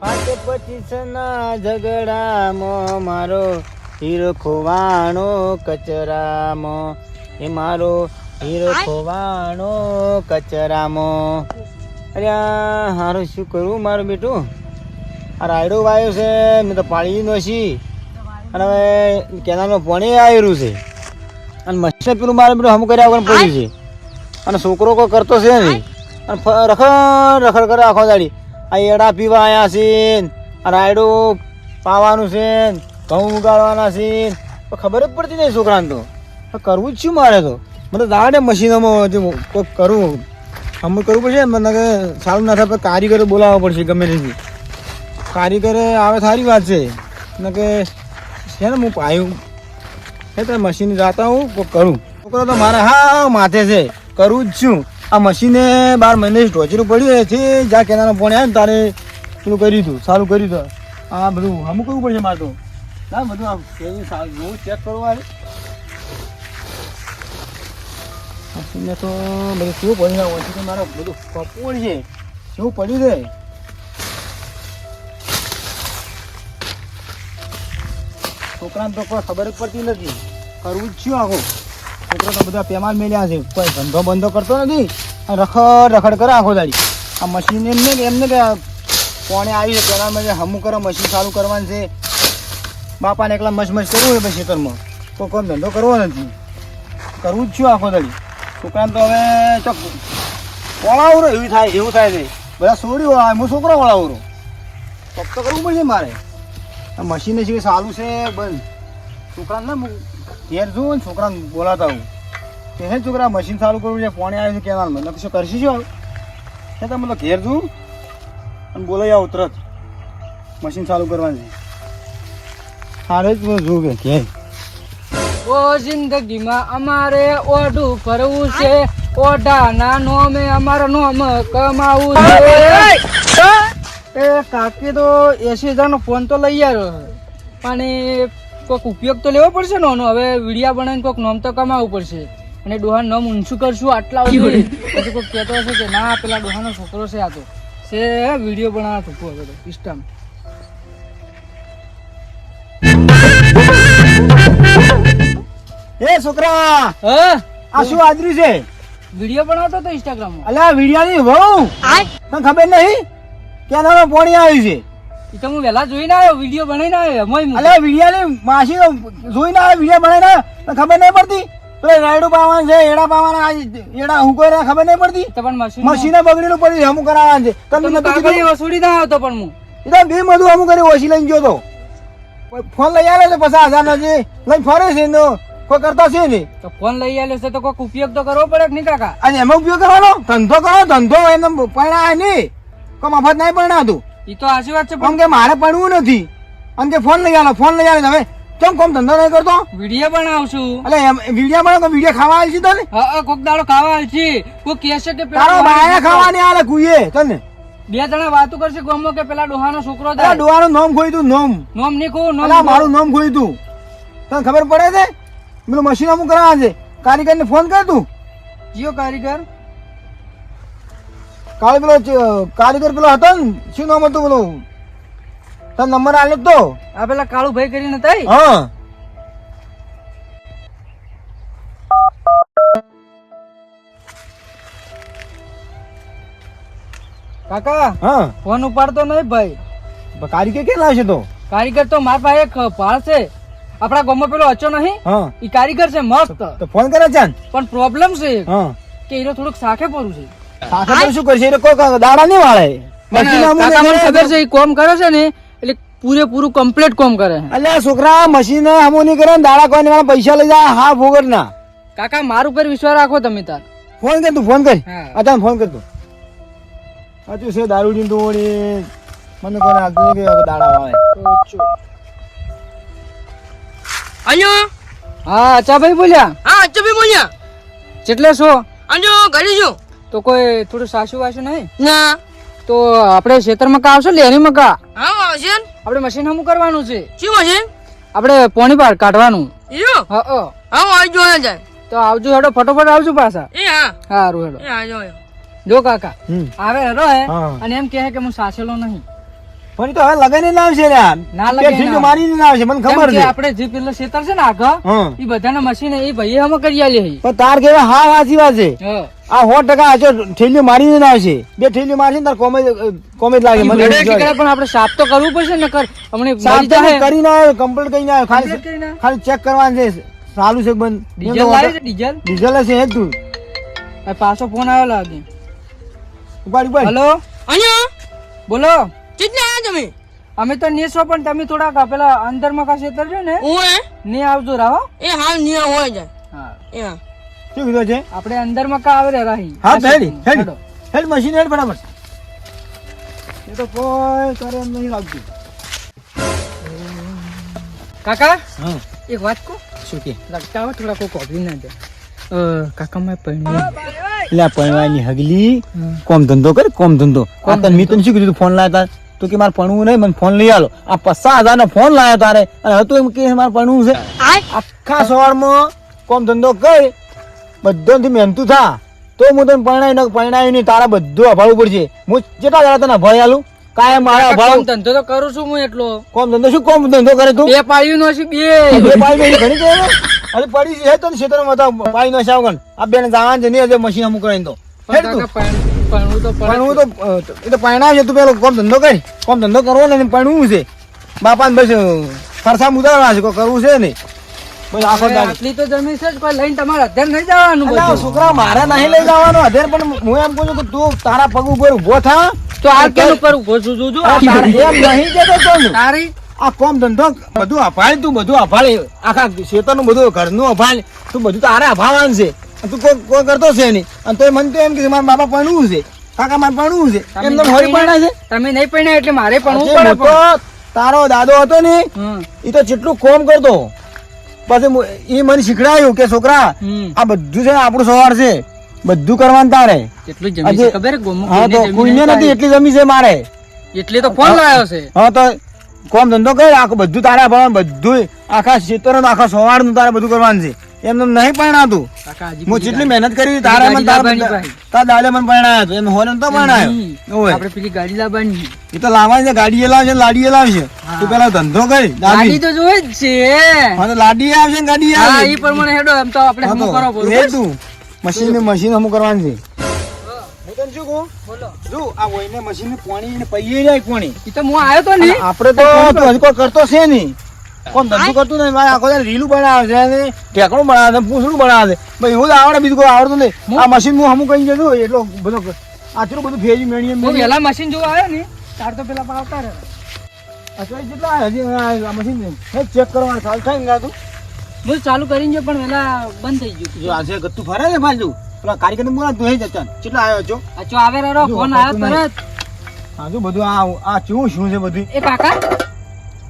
પાંચ પચીસ ના ઝઘડામાં મારો હીરો ખોવાણો કચરામાં. એ મારો હીરો ખોવાણો કચરામાં. અરે આ હારું શું કરું મારું બેટું? આ રાયડો વાયો છે મેં તો પાડી નથી અને હવે કેનાલમાં પાણી આવેલું છે. અને મચ્છર પેલું મારે પેલું હમ કર્યા વગર પડ્યું છે. અને છોકરો કોઈ કરતો છે નહીં. અને રખડ રખડ કરે આખો દાડી. આ એડા પીવા આવ્યા છે રાયડું પાવાનું છે ઘઉં ઉગાડવાના છે ખબર જ પડતી નહીં છોકરાને તો. કરવું જ શું મારે તો? મને દાડે મશીનોમાં જે કોઈક કરવું હમ કરવું પડશે મને સારું ના થાય કારીગરો બોલાવવા પડશે ગમે તેથી કારીગરે આવે સારી વાત છે. ને કે છે ને, હું પાયું. હે તો મશીન જાતા હું કરું. છોકરો તો મારે હા, માથે છે. કરું જ છું. આ મશીને બાર મહિને ટોચરું પડ્યું છે. જ્યાં કેનાનો ફોન આવ્યો ને તારે પેલું કર્યું હતું સારું કર્યું હતું આ બધું હમું કરવું પડશે મારે તો. ના, બધું આમ સારું જોવું ચેક કરવું મશીને તો બધું કેવું પડ્યું હોય છે તો મારે બધું કપોળ છે શું પડ્યું છે? છોકરાને તો કોઈ ખબર જ પડતી નથી. કરવું જ છું આખું. છોકરો તો બધા પેમાલ મેળ્યા છે. કોઈ ધંધો બંધો કરતો નથી. રખડ રખડ કરે આખો દાડી. આ મશીન એમને એમને કે કોણે આવી છે, પેલા મેં હમું કરે મશીન ચાલુ કરવાનું છે. બાપાને એકલા મશ કરવું હોય ખેતરમાં કોઈ ધંધો કરવો નથી. કરવું જ છું આખો દાડી. છોકરાને તો હવે ચોક વળાવું એવું થાય એવું થાય છે બધા છોડી વળાવે હું છોકરો વળાવું કોક તો કરવું પડશે મારે. મશીન છે સારું છે, બંધ. છોકરાને ના ઘેર જોઉં ને છોકરાને બોલાતા હું કે હે છોકરા મશીન ચાલુ કરવું છે પાણી આવ્યું છે કેનાલમાં. એટલે શું કરશી શું હે તમે તો ઘેર જોઉં અને બોલાઈ આવું તરત. મશીન ચાલુ કરવાની. સારું હારે જ જોઉં કે ઘેર. ઓ જિંદગીમાં અમારે ઓઢું કરવું છે. ઓઢાના નોમે અમારે નોમ કમાવું છે. એ કાકી તો એસી હજારનો ફોન તો લઈ આવ્યો. પણ કોઈક ઉપયોગ તો લેવો પડશે ને હવે વિડીયા બનાવીને કોઈક નોમ તો કમાવવું પડશે. અને ડોહા નોમ ઊંચું કરશું આટલા પછી કોઈક કહેતો હશે કે ના પેલા ડોહાનો છોકરો છે આ તો. છે વીડિયો બનાવવા થતું હવે તો સિસ્ટમ એ છોકરા હ? આ શું આદર્યું છે? વીડિયો બનાવતો હતો ઇન્સ્ટાગ્રામમાં. અલ્યા વિડિયાની વહુ? તને ખબર નહીં? કે નાનો પોણી આવ્યું છે? એ તો હું વહેલા જોઈને આવ્યો વીડિયો બનાવીને આવ્યો એમાંય હું. અલ્યા વિડિયાની માસી જોઈને આવે વીડિયો બનાવીને ખબર નહીં પડતી. પેલા રાયડું પાવાના છે એડા પાવાના એડા હું કોઈ ખબર નહીં પડતી. તો પણ મશીન મશીને બગડેલું પડ્યું હમું કરાવવાનું છે. તમને ના આવતો પણ હું. એ તો બે બધું હમું કરી ઓછી લઈને ગયો તો. ફોન લઈ આવે છે પચાસ હજાર નો જે લઈને ફરે છે એનો કોઈ કરતા છે નહીં. તો ફોન લઈ આવ્યો છે તો કોઈક ઉપયોગ તો કરવો પડે નહીં કાકા? અને એમાં ઉપયોગ કરવાનો? ધંધો કરો ધંધો એને પરણાય નહીં. કોઈ મફત નહીં પરણાતું. એ તો વાત છે પણ કે મારે પડવું નથી. અને તે ફોન લઈ આલો ફોન લઈ આલે. હવે કેમ કોમ ધંધો નહીં કરતો? વીડિયો બનાવશું. એટલે એમ વીડિયો પણ વીડિયો ખાવા આવી છે તને? હા કોક દાડો ખાવા આવી છે કોઈ કહેશે કે તારો બાયા. ખાવાની આલે કુઈએ તને. બે જણા વાતો કરશે ગમો કે પેલા ડોહાનો છોકરો અલા ડોહાનો નામ ખોઈ તું નામ. નામ નહીં કહું નામ મારું નામ ખોઈ તું. તને ખબર પડે છે? મેં મશીન અમુક કરાવવા છે. કારીગરને ફોન કર તું. જીઓ કારીગર? કાલે પેલો કારીગર પેલો હતો ને શું નામ હતું પેલું? તને નંબર આલે તો. આ પેલા કાળુ ભાઈ કરીને થાય હા. કાકા હા. ફોન ઉપાડતો નહીં ભાઈ. કારીગર ક્યાં લાવશે તો? કારીગર તો મારા પાસે એક ભાળ છે. આપણા ગામમાં પેલો અચો નહીં. હા. એ કારીગર છે મસ્ત. તો ફોન કરે છે પણ પ્રોબ્લેમ છે હા. કે એનો થોડુંક સાખે પડું છે. સાથે શું કરશે? એ કોઈ દાડા નહીં વાળે. કાકા મને ખબર છે એ કોમ કરે છે ને એટલે પૂરેપૂરું કમ્પ્લીટ કોમ કરે છે. છોકરા મશીન હમું નહીં કરે દાડા કોઈ પૈસા લઈ જાય હા ભોગર ના. કાકા મારું પર વિશ્વાસ રાખો તમે તાર. ફોન કર તું ફોન કર. અચાન ફોન કર તું. સાચું છે દારૂ ની તું મને કોને આગળ કે દાડા વાળે. અંજો હા અચ્છા ભાઈ બોલ્યા. હા અચ્છા ભાઈ બોલ્યા. જેટલે છો? અંજો ઘરે છું તો કોઈ થોડું સાસુ વાસુ નહીં? ના. તો આપણે ખેતર મકા આવશે? લેની મકા હા આવશે આપણે મશીન હમું કરવાનું છે. શું હશે આપણે પોણી પાર કાઢવાનું. યો હા હા. આવી જોયા જાય. તો આવજો હેડો ફટોફટ આવજો પાછા. એ હા. સારું હેડો. એ આવજો જો જો કાકા આવે હેડો હે અને એમ કહે કે હું સાચેલો નહીં. પણ તો હવે લગન ના આવશે લ્યા. ના ના. આવશે મને ખબર છે. આપણે જે પેલો ખેતર છે ને આગળ એ બધાના મશીન એ ભાઈ અમે કરી આલી પણ તાર કેવા હા સાચી વાત છે આ સો ટકા આજો ઠેલીઓ મારીને ના આવશે બે ઠેલીઓ મારશે ને તાર કોમેજ કોમેજ લાગે મને પણ આપણે સાફ તો કરવું પડશે ને કર અમને સાફ તો કરી કરીને આવ્યો કમ્પ્લીટ કરીને આવ્યો. ખાલી ખાલી ચેક કરવાનું છે. સારું છે બંધ? ડીઝલ લાવે છે ડીઝલ ડીઝલ હશે એ જ તું. પાછો ફોન આવ્યો લાગે ઉપાડ ઉપાડ. હલો? અહીંયા? બોલો. કેટલા આયા તમે? અમે તો નીસો પણ તમે થોડાક પેલા અંદરમાં કાશે ઉતરજો ને? ઓએ ને આવજો રાહો. એ હાલ નિયા હોય જાય હા. એ હા. શું કીધું છે? આપણે અંદરમાં કા આવે રે રાહી હા આ હેડ હેડ. મશીન હેડ બરાબર. એ તો કોઈ કરે એમ નહીં લાગતું. કાકા હા. એક વાત કહું? શું કે? લગતા હોય થોડા કોઈ કોપી ના દે. કાકા મેં પહેણ્યું એટલે પરણવાની હગલી. કોમ ધંધો કરે કોમ ધંધો. કોમ તને મેં તને શું કીધું ફોન લાયા તો કે મારે ભણવું નહીં મને ફોન લઈ આલો. આ પચાસ હજાર નો ફોન લાયો તારે. અને હતું એમ કે મારે ભણવું છે. આખા સવારમાં કોમ ધંધો કર. બધાથી મહેનતું થા. તો હું તને પરણાવી ન પરણાવી નહીં. તારા બધું અભાવવું પડશે હું જેટલા દાડા તને અભાવ આલું? કાયમ મારા અભાવ. ધંધો તો કરું છું હું એટલો. કોમ ધંધો શું કોમ ધંધો કરે તું? બે પાડ્યું નો છે બે. બે પાઈ ઘણી કે અરે પડી છે તો ક્ષેત્રમાં તો પાઈ નો સાવગન આ બેન જવાનું છે નહીં હજે મશીન અમુક કરીને તો. હેડ તું. પણ હું તો એ તો પરણાવ છે તું પેલો કોમ ધંધો કરી. કોમ ધંધો કરવો ને પરણવું છે. બાપાને બસ ફરસા ઉતારવા છે કરવું છે ને બસ આખો આટલી તો જમીન છે કોઈ લઈને તમારે અધ્યયન નહીં જવાનું બધું. છોકરા મારે નહીં લઈ જવાનું અધેર પણ હું એમ કહું છું કે તું તારા પગ ઉપર ઊભો થા. તો આ કેનું કરું છું જોજો. એમ નહીં જતો તું. તારી? આ કોમ ધંધો બધું અભાળ તું બધું અભાળ આખા ખેતરનું બધું ઘરનું અભાળ તું બધું તારે અભાવવાનું છે. તું કોઈ કોઈ કરતો છે નહીં. અને તોય મને તો એમ કે મારા બાપા પરણવું છે. કાકા મારે પરણવું છે. એમ તો હોરી પરણા છે. તમે નહીં પરણ્યા એટલે મારે પરણવું પડે તારો દાદો હતો ને એ તો જેટલું કોમ કરતો. પછી એ મને શીખડાયું કે છોકરા આ બધું છે આપણું સવાર છે. બધું કરવાનું તારે. છે ખબર હા તો કોઈને નથી એટલી જમી છે મારે. એટલે તો ફોન લાવ્યો છે. હા તો કોમ ધંધો કર આખું બધું તારે ભણવાનું બધું આખા ક્ષેત્ર આખા સવારનું તારે બધું કરવાનું છે. એમને નહીં પરણાતું. હું જેટલી મહેનત કરી તારે મને તારા દાડે મને પરણાયો હતો એમ હોને તો પરણાયો. ઓય. આપણે પેલી ગાડી લાવવાની એ તો લાવવાની છે ગાડી લાવશે લાડી એ લાવશે તું પેલા ધંધો કરી ગાડી તો જોઈ જ છે. હા લાડી આવશે ગાડી આવશે. ઈ પ્રમાણે હેડો એમ તો આપણે હમું કરો તું એ તું. મશીન ને મશીન હમું કરવાની છે. શું કહું? જો આ વહીને મશીન પાણી પૈયે જાય પાણી. ઈ તો હું આવ્યો તો નહીં. આપણે તો હજી કોઈ કરતો છે નહીં. કોમ ધંધો કરતું નહીં? મારે આખો દાડો રીલું બનાવે છે અને ઢેકણું બનાવે છે પૂછડું બનાવે છે. ભાઈ એવું આવડે બીજું કોઈ આવડતું નહીં. આ મશીન હું હમું કહી જતું એટલો બધો આટલું બધું ભેજ મેળીએ હું મેળીએ મશીન જોવા આવ્યો ને તાર તો પેલા આવતા રહે. અત્યારે કેટલા હજી આ મશીન ચેક કરવાનું ચાલુ થાય ને ગાતું બધું ચાલુ કરીને જો પણ વહેલા બંધ થઈ ગયું. જો આજે ગત્તું ફરે ને બાજુ પેલા કારીગરને બોલા તું જતા કેટલા આવ્યો છો? આ ચો આવે રે ફોન આવ્યો તરત. હા જો બધું આ આ ચેવું શું છે બધું? એ કાકા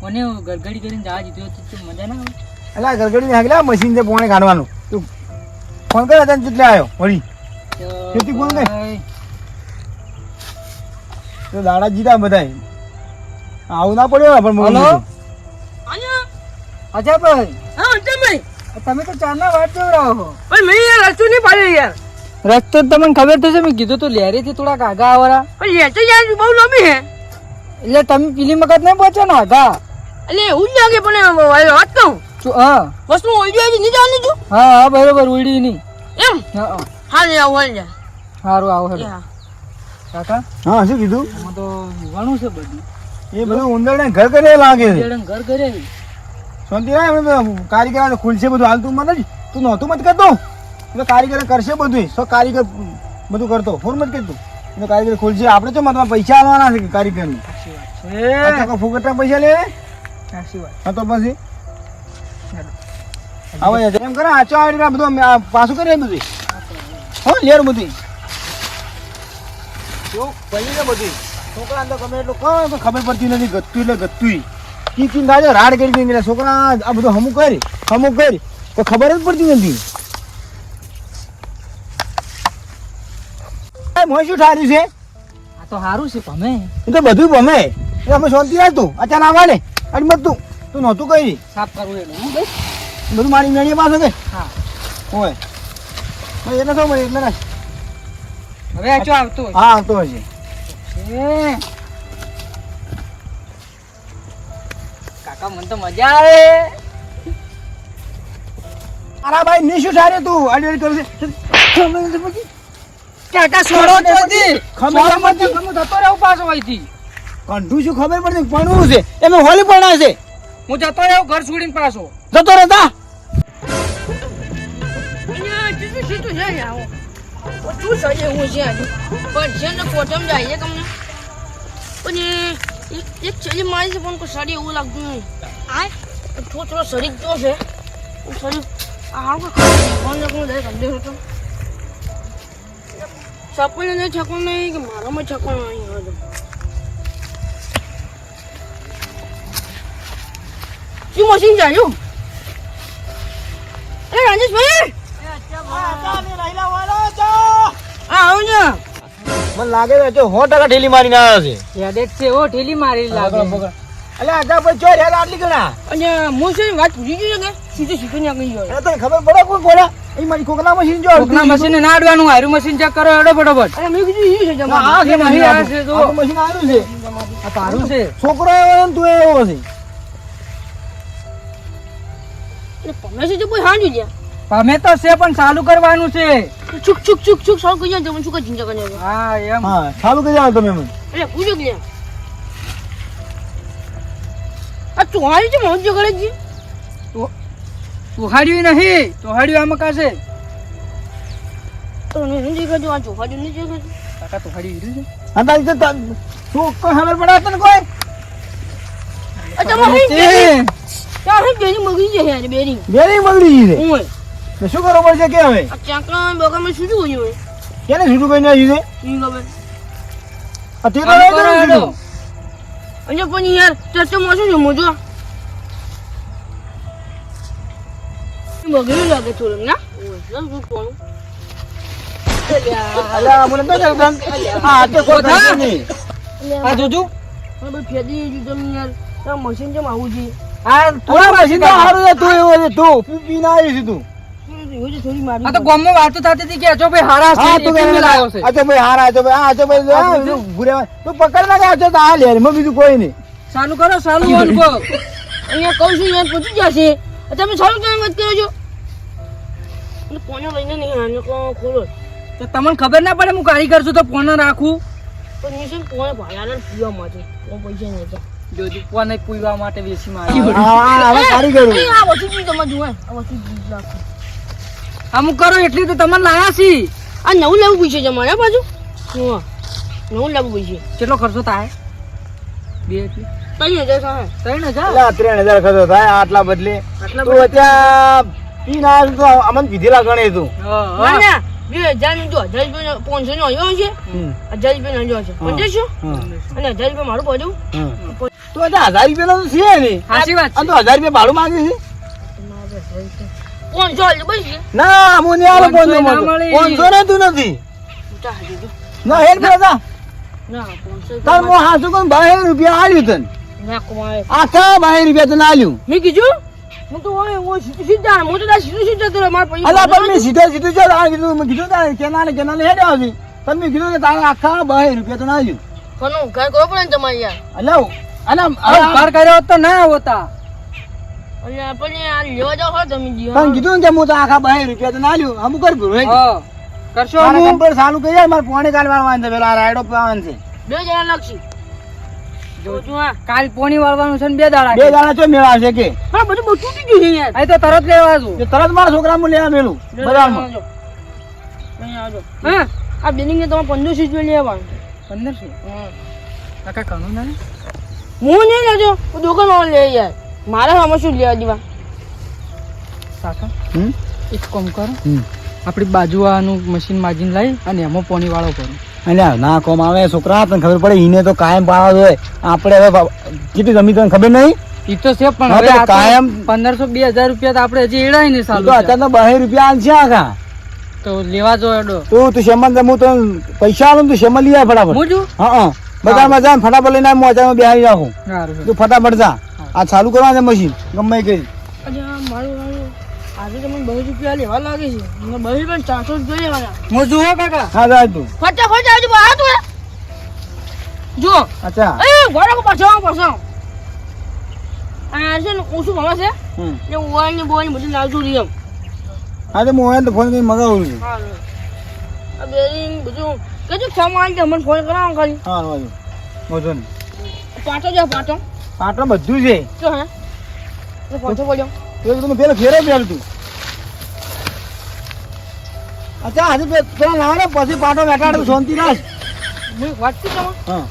મને ગરગડી કરીને જવા દીધું હતું મજા ના આવે. એટલે ગરગડી હાગલા મશીન છે પોણે કાઢવાનું તું ફોન કર તને કેટલે આવ્યો વળી. ખેતી કોણ કરે? તો દાડા જીતા બધા આવું ના પડ્યો પણ હલો? અહીંયા અચ્છા ભાઈ હા તમે તમે તો ચારના વાત જોઈ રહ્યો છો પણ મેં યાર રસ્તો નહીં પાડ્યો યાર. રસ્તો તો તમને ખબર તો છે મેં કીધું તું લેરી થી થોડાક કાગા આવરા. પણ યાર તો યાર બહુ લાંબી હે. એટલે તમે પીલી મગજ નહીં પહોંચો ને આગા એટલે ઉલ્યા કે પણ વાત કહું? હા. વસ્તુ ઉલ્યા નહીં જવાનું છું હા હા બરોબર ઉડી નહીં. એમ? હા હા. ને આવો હાલ સારું આવો હેલો. હા. કાકા? હા શું કીધું? હું તો ઘણું છે બધું. એ બધું ઉંદરને ઘર કરે લાગે છે. ઘર કરે શાંતિ એમને કારીગર ખુલશે બધું હાલતું જ તું નહોતું મત કરતો? એટલે કારીગર કરશે બધું સો કારીગર બધું કરતો. ફોન મત કીધું એટલે કારીગર ખુલશે. આપણે તો મતમાં પૈસા આવવાના છે કારીગરને? તો કોઈ ફુકટના પૈસા લે? સાચી વાત. હા તો પછી? હવે એમ કરે આચો આડી બધું પાછું કરી બધું. હો લેર બધી. જો પડી ને બધી. છોકરા તો ગમે એટલું કહો તો ખબર પડતી નથી ગતું એટલે કી કી થાય રાડ કરી દે એટલે છોકરા આ બધું હમું કરી હમું કરી તો ખબર જ પડતી નથી. એ મોય શું ઠાર્યું છે? આ તો સારું છે ભમે. એ તો બધું ગમે એ અમે શાંતિ રાખતું અચાનક આવવા ને અડમત તું તું નહોતું કઈ સાફ કરવું એટલે ભાઈ બધું મારી મેળીએ પાસે કે? હા. હોય ભાઈ એટલે મળે એટલે ના. હવે આચો આવતો હા આવતો હશે કાકા મને તો મજા આવે. અરે ભાઈ નિશુ સારે તું? અડી અડી કરે છે. ખબર. કાકા છોડો જલ્દી ખબર ખમો. મત હું જતો રહું પાછો અહીંથી. કંઠું શું ખબર પડતી? ભણવું છે. એમાં હોલી પણ છે. હું જતો રહ્યો ઘર છોડીને પાછો. જતો રહેતા અહીંયા કેટલું સીધું છે ને આવું. ઓછું સજે હું છે હજુ. પણ છે કોટમ જાય તમને. પણ એક- એક મારી છે પણ કોઈ સડી એવું લાગતું નહીં. થોડો થોડો સડી તો છે. શરીર સડી આ હાવ કે ફોન છકો દે કંદે હતો સપને ને છકણ નહીં કે મારામાં છકણ નહીં શું મશીન ચાલ્યું એ રાજેશભાઈ! હા મને લાગે છે જો સો ટકા ઢીલી મારીને આવ્યો છે. હેડેક છે ઓ ઠેલી મારી લાગે. અલે આગા ભાઈ ચોર યાર આટલી ગણા અને હું છે વાત પૂછી જોઈ કે સીધું સીધું નીકળી ગયો. એને તને ખબર પડે કોઈ બોલા? એ મારી કોકના મશીન જો કોકના મશીન ના આડવાનું હારું મશીન ચેક કરો હેડો ફટોફટ. અને મેં કીધું ઈ છે જમા આ છે મશીન આ છે આ તો મશીન આવ્યું છે. આ તારું છે. છોકરો તું એવો છે એટલે છે કોઈ હાંજુ ગયા અમે તો છે પણ ચાલુ કરવાનું છે. છુક છુક છુક છુક કહી જાય તમે શું કરી હા એમ. હા ચાલુ કરી જાવ તમે મને એટલે પૂછો કે આ ચોહારી છે મોજ કરે છે? તુહાડ્યું નહીં ચોહાડ્યું આમાં કાશે. તો નહીં કરજો આ ચોહારી નહીં કરજો કાકા તુહાડ્યું હીરું છે. હા તો તું કોઈ ખબર પડે તને કોઈ. આ ત્યાં બેરી યાર બગડી છે? તો શું કરવું પડશે કે હવે? આ ચાકલા બગામાં શું શું હોય? કેને છૂટું કરીને આવ્યું છે? ઈ ખબર. આ તે તો આમ નહીં કરો કર્યું હેડો. છૂટું. અને પણ યાર ચર્ચા માં શું મોજો. મગી લાગે થોડું ના? ઓય શું કોણ અલા, મને તો કરતા. હા, કોઈ નહીં. આ જોજો. હવે ફેદી દીધું તમે યાર મશીન જેમ આવું છે? આ તો હારું તું એવો તું પીને આવી છે તું. એવું છે થોડી મારી આ તો ગામમાં વાતો થતી હતી કે ભાઈ હારા છે તું લાવ્યો છે. આ ભાઈ હારા, આ ભાઈ- આ તો ભાઈ, તું તું પકડ તો બીજું કોઈ નહીં. ચાલુ કરો ચાલુ ઓન કો અહીંયા કહું છું યાર પહોંચી જશે તમે સારું કેમ વાત કરો છો? કોને લઈને નહીં આને કો ખોલો? તો તમને ખબર ના પડે હું કારીગર છું તો ફોન રાખું. પણ મેં કોને ભાડાને પીવા માટે? પૈસા નહીં હતા જોજો ફોન પૂરવા માટે વેચી મારી હા, હા, હવે કારીગરો. આ વસ્તુ તમે જુઓ આ વસ્તુ અમુક કરો એટલી તો તમને લાયા છી. આ નવું લેવું પૂછે છે મારા બાજુ? હા નવું લેવું પૂછે કેટલો ખર્ચો થાય? બે એટલે. ત્રણ હજાર ત્રણ હજાર? ત્રણ હજાર ખર્ચો થાય આટલા બદલે. આટલા તો અમને પીધેલા ગણે તું. ના. બે હજાર જો હજાર રૂપિયા પાંચસો નો આવ્યો છે? હજાર રૂપિયા નો છે. પંદરસો અને હજાર રૂપિયા મારું પડ્યું તો હજાર રૂપિયાનો તો છે નહીં સાચી વાત તો હજાર રૂપિયા ભાડું માંગે છે. પાંચસો હાલ બસ ના હું નહીં આલો પાંચસો ના તો. નથી. ના પેલા તાર મો હાસુ કોણ રૂપિયા આલ્યું તને. આખા બાર રૂપિયા તને આલ્યું. મેં કીધું? હું તો હોય હું સીધા હું તો તાર સીધું સીધા તો મારા પૈસા અલા પણ મેં સીધે સીધું ચાલ આ કીધું મેં કીધું તારે કેનાલે કેનાલે હેડ આવજી પણ મેં કીધું કે તારે આખા બાર રૂપિયા તને આલ્યું કોનું ઘર કરો પડે તમારે યાર? અલા અને હવે કર્યો તો ના હોતા આ લેવા જાવ હોય તમે જી તને કીધું ને કે હું તો આખા બહાર રૂપિયા તને આલ્યું અમુક કર ભૂલ હા કરશો? કમ્પ્યુટર ચાલુ કરી મારે પોણી કાલ વાળવાનું છે પેલા રાયડો પાવાનું છે. બે જણા લક્ષી હા કાલ પોણી વાળવાનું છે ને બે દાડા બે દાડા ચો મેળા છે કે? હા બધું બહુ તૂટી ગયું છે યાર અહીં તો તરત લેવા છું કે તરત મારા છોકરા હું લેવા મેલું બજારમાં. હા? આ બિલ્ડિંગ ને તમારે પંદરસો રૂપિયા લેવાનું. પંદરસો કાકા કણું ના? હું નહીં લેજો હું દુકાન વાળો લે યાર મારે આમાં શું લેવા દેવા? કાકા હમ? એક કામ કરો. આપણી બાજુવાનું મશીન માજીને લઈ અને એમાં પોણી વાળો કરો. અલ્યા ના કોમ આવે છોકરા તને ખબર પડે ઈને તો કાયમ પાવા જોઈએ. આપણે હવે કેટલી જમી તને ખબર નહીં? ઈ તો છે પણ હવે કાયમ- પંદરસો બે હજાર રૂપિયા તો આપણે હજી એડાય ને સાલું તો. અત્યારે તો બહે રૂપિયા આલશે આખા. તો લેવા જો એડો. તું તું શેમન હું તો પૈસા આલું ને તું શેમન લઈ આવ ફટાફટ. હું હા હા. બધા મજા ફટાફટ લઈને હું મોજામાં બેહારી રાખું. તું ફટાફટ જા. આ ચાલુ કરવા છે મશીન. ગમે કરી. મારું આજે તમને બહુ રૂપિયા લેવા લાગે છે. મને બહુ રૂપિયા ચારસો જ જોઈએ હું જુઓ કાકા. હા જા તું. ફટાફટ આવજો આ તું જો અચ્છા. એ ઘોડા કો પાછો પાછો. આ છે ને ઓછું ભણવા છે. ને ને બધું લાવતું રહી એમ હા તો મોબાઈલ તો ફોન કરી મગાવું છું. હા બેરિંગ બધું. કજો સામાન મને ફોન કરાવો ખાલી. હા વાંધો વાંધો નહીં પાટો જો પાટો પાટણ બધું છે. જો હે? પાટો બોલ્યો. તમે પેલો ફેરે પેલું તું. અચ્છા આજે પેલા લાવો ને પછી પાટો બેઠાડું શાંતિ રાખ. હું વાત કરી? તમે હા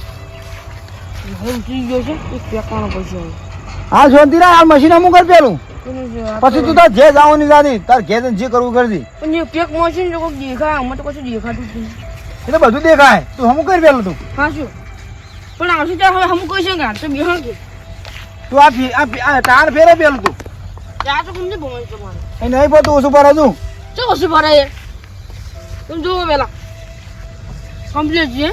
હવે ઉતરી ગયો છે એક પેકાનો પૈસા હા શાંતિ રાખ આ મશીન અમુક કર પેલું. છે પછી તું તાર જે જવાની જાની તાર ઘેર જે કરવું કરજી. પણ એ પેક મશીન જો કોઈ દેખાય અમે તો કશું દેખાતું જ નહીં. એટલે બધું દેખાય. તું હમું કરી પેલું તું. હા શું? પણ આવશે ત્યારે હવે હમ છે કે તો કે. તું આ ફી- આ તાર ફેરે પેલું તું. ત્યાં તો કોને ભમાઈ તમારે એ નહીં પોતું ઓછું પર તું ચો કશું ભરે છે તમે જુઓ પેલા કમ્પ્લીટ છે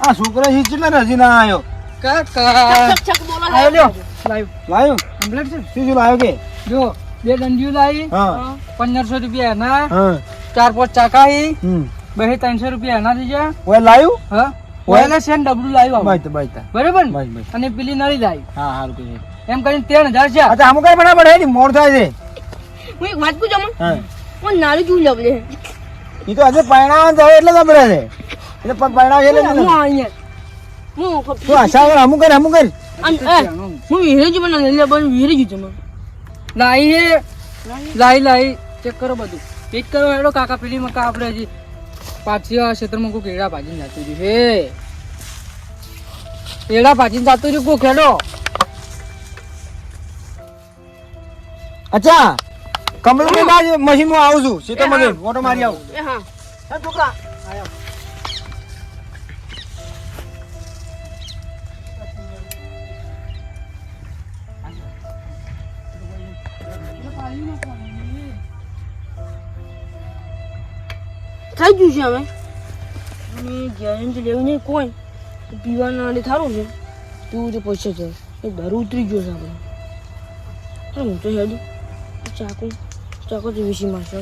આ છોકરો છે કેટલા હજી ના આવ્યો કાકા છક બોલો લાવ્યો કમ્પ્લીટ છે શું શું લાવ્યો કે જો બે દંડિયું લાવી પંદરસો રૂપિયા એના ચાર પાંચ ચાકાઈ બે ત્રણસો રૂપિયા એના દીધા ઓય લાવ્યું હા સેન ડબલું લાવ્યું બાઈતા બાઈતા બરાબર ને અને પેલી નળી લાવી હા હા એમ કરીને ત્રણ હજાર છે અચ્છા અમુક કઈ બરાબર હે મોડ થાય છે હું એક વાત હા તો એટલે છે. એટલે પણ પરણાવ છે એટલે હું નહીં. હું તું આશા કર અમુક કર અમુક કર. હું વિહરે જ બના લે બન વિહરે જ તમે લાઈ હે. લાઈ. લાઈ ચેક કરો બધું. ચેક કરો હેડો કાકા મકા આપણે હજી પાછી આ ક્ષેત્રમાં કોઈ કેળા ભાજીને જાતું રહ્યું. હે. કેળા ભાજીને જાતું રહ્યું કોઈ ખેડો અચ્છા. કમળની બાજુ મશીનમાં આવું છું. સીતો મને ઓટો મારી આવું. હા. હે છોકરા થઈ ગયું છે હવે. અને ગેરંટી લેવું નહીં કોઈ પીવાના અને થારું છે. પીવું તો પૈસા છે. એ દારૂ ઉતરી ગયો છે આપણે હું તો હેડી. ચાકુ ચાકુ તો વીસી મારશે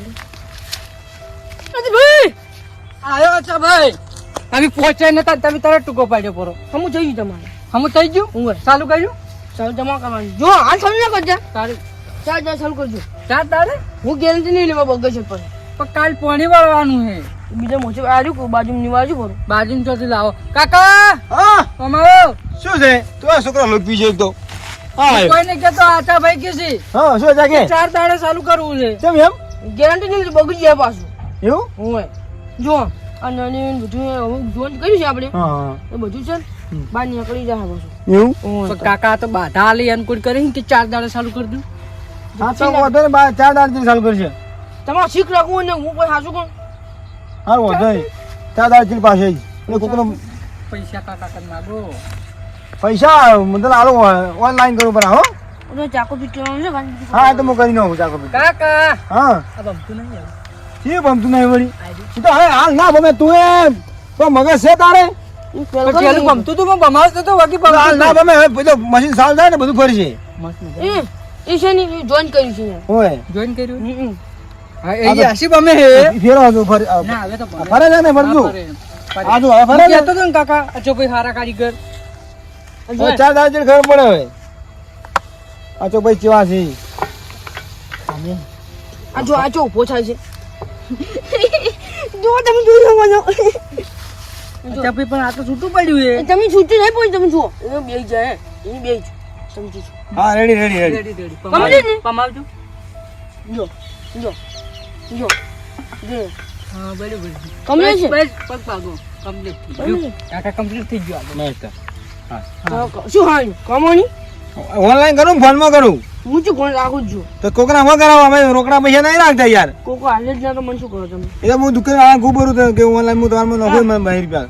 ભાઈ! આયો અચ્છા ભાઈ. અમે પહોંચ્યા નતા તમે તરત ટૂંકો પાડ્યો પરો. હમું થઈ ગયું તમારે. હમું થઈ ગયું? હું ચાલુ કર્યું? ચાલ જમા કરવાની. જો હાલ ચાલુ ના કરજે તારે ચાલ ચાલ ચાલુ કરજો. ચાર તારે? હું ગેરંટી નહીં લેવા બગડ છે પર પણ કાલ પાણી વાળવાનું હે. બીજા મોચે આવ્યું બાજુ નિવાજુ કરું બાજુ ચોથી લાવો. કાકા! હા. અમારો શું છે? તું આ છોકરા લોક એક તો. હા આવ્યો. કોઈને આતા ભાઈ કે છે. હા શું ચાર દાડે ચાલુ કરવું છે. કેમ એમ? ગેરંટી લીધી બગડી જાય પાછું. એવું? હોય. જો આ નાની બધું જોઈન્ટ કર્યું છે આપણે? હા. એ બધું છે. બહાર નીકળી જાય પાછું. એવું? કાકા તો બાધા આલી અનુકૂળ કરી કે ચાર દાડે ચાલુ કરી દઉં? હા તો વાંધો નહીં બા ચાર દાડ ચાલુ કરશે. તમારે શીખ રાખવું ને હું કોઈ સાચું કોણ હા વાંધો ચાર દાડ પાસે જ કોકનો પૈસા કાકા કરી પૈસા મને આલો ઓનલાઈન કરું પર હો. ચાકુ છે હા તો હું કરી નાખું ચાકો પીટ. કાકા! હા. આ બમતું નહીં આવે. શી બમતું નહીં વળી? તો હવે હાલ ના બમે તું એ તો મગજ છે તારે? પેલું બમતું તું બમાવતો તો બાકી પણ હાલ ના બમે હવે મશીન સાલ થાય ને બધું ફરી છે એ ને જોઈન કર્યું છે ને જોઈન કર્યું? હમ, હમ. હા એ જે બમે હે ફેરો હતું ફરી ના હવે તો ફરે. ને ફરતું હા, ફરે. ફરે. આજુ હવે ફરે ને? કહેતો હતો ને કાકા જો ભાઈ હારા કારીગર ચાર ખબર પડે હવે. આ તો ભાઈ ચેવા છે. આ જો આ જો ઊભો થાય છે. જો તમે જોઈ શકો છો. અચ્છા પણ આ તો છૂટું પડ્યું હે તમે છૂટી નહીં પડી તમે જુઓ. એ બે જાય એ બે સમજી હા ready ready ready ready ready પમાવજો જો જો જો. જો. હા બરાબર કમ્પ્લીટ છે? પગ ભાગો. કમ્પ્લીટ થઈ ગયો કાકા કમ્પ્લીટ થઈ ગયો. શું હા કમાણી? ઓનલાઈન કરું ફોનમાં કરું? હું શું કોણ રાખું જ છું? તો કોકના હું કરાવો અમે રોકડા પૈસા નહીં રાખતા યાર. કોકો હાલે જ ના તો મને શું કરો તમે? એટલે હું દુકાન આ ખૂબ ભરું કે ઓનલાઈન હું તમારે નોખો મને બહાર રૂપિયા.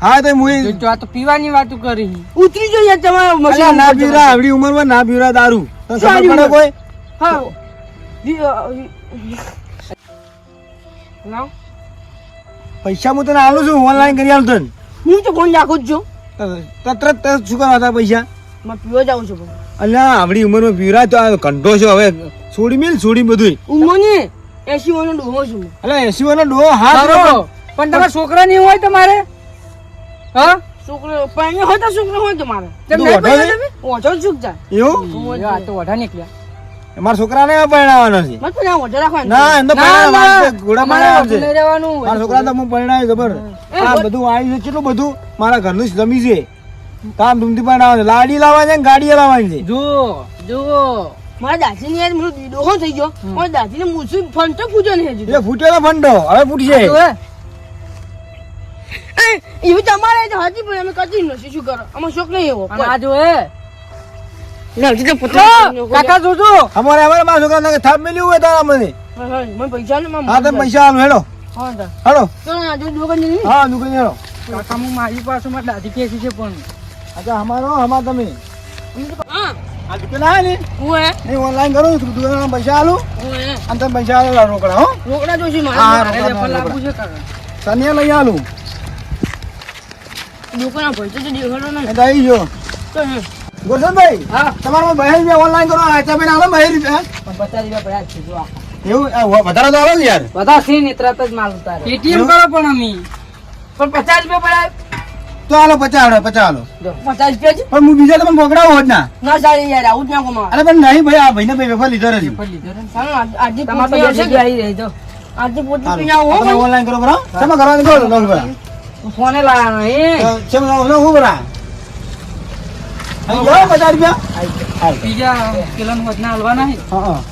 હા તો હું જો- જો આ તો પીવાની વાતો કરી. ઉતરી જો યાર તમારા મશીન ના પીરા પીવરા આવડી ઉંમરમાં ના પીરા દારૂ. તો ખબર પડે કોઈ? હા. પૈસા હું તને આલું છું ઓનલાઈન કરી આલું તને. હું તો કોણ રાખું જ છું? તો તરત તરત શું કરવા હતા પૈસા. માં પીવા જાઉં છું પણ. અલ્યા આવડી ઉંમરમાં પીવરા તો આ કંટો છે હવે. છોડી મેલ છોડી બધું ઉંમર ને એસી વાનો ડોહો છું. અલ્યા એસી વાળો ડોહો હા પણ તમારા છોકરા નહીં હોય તમારે? હા? છોકરો પણ હોય તો છોકરો હોય તો મારે તેમ તું નહીં ઓઢો પડ્યા છે? તમે? ઓછો છૂક જાય એવું? આ તો ઓઢા નીકળ્યા. મારા છોકરાને પરણાવવાનો છે. મત પણ ઓછો રાખવાનો ના એમ તો ના, ના, પરણાવવાનો છે. ઘોડા અમારે છે. નહીં રહેવાનું. મારા છોકરા તો હું પરણાવી ખબર? આ બધું આવી છે કેટલું બધું? મારા ઘરનું જમી છે. કામ ધૂમથી પરણાવવાનું લાડી લાવવાની છે ગાડી લાવવાની છે. જુઓ જુઓ. મારા દાદીને યાર મારો ડોહો થઈ ગયો? મારા મૂછું ફંટો પૂજો ને હજુ ફૂટેલો ફંડો. હવે ફૂટશે. જુઓ. એ, એવું તમારે તો પણ અમે કદી નથી શું કરો? અમે શોખ નહીં એવો. આ એ. તો જો, કાકા જોજો. અમારે અમારે મારા છોકરા થાપ મેલ્યું હોય તારા મને. મને પૈસા ને હા તમે પૈસા આલો હેડો હેડો તો. ના જો દુકાન જઈને હા દુકાન હેડો કાકા હું મારી પાસે માં દાદી કેસી છે પણ. અચ્છા અમારો અમાર તમે. હા આ દુકાન આવે ને હું હે? નહીં ઓનલાઈન કરો દુકાન પૈસા આલો. અને તમે પૈસા આલો રોકડા હો. રોકડા જોશી હા, મારે અરે રેફર રોકડા. છે કાકા. તને લઈ આલું. દુકાન પૈસા તો દેખાડો એ નહીં તો તો હે ગુરસનભાઈ હા. તમારો બહેર રૂપિયા ઓનલાઈન કરો આચા ભાઈ આલો બહેર રૂપિયા પણ પચાસ રૂપિયા પડ્યા છે જો એવું? વધારે તો આલો ને યાર. બધા છે ને તરત જ માલ ઉતારે. પેટીએમ કરો પણ અમે. પણ પચાસ રૂપિયા પડ્યા. તો આલો પચાસ આલો પચાસ આલો પચાસ રૂપિયા છે પણ હું બીજા તમને પકડાવો હોત ના. ના સારી યાર આવું જ ના અરે પણ નહીં ભાઈ આ ભાઈને ભાઈ વેફર લીધો આજ- તમારે તો રહી પોતે. આવો ભાઈ. ઓનલાઈન કરો બરાબર? તમે કરવાનું કરો ફોને એ તો ચેમ હું બરા અહીં ગયો પચાસ રૂપિયા. બીજા કિલોન વધના હલવાના હા.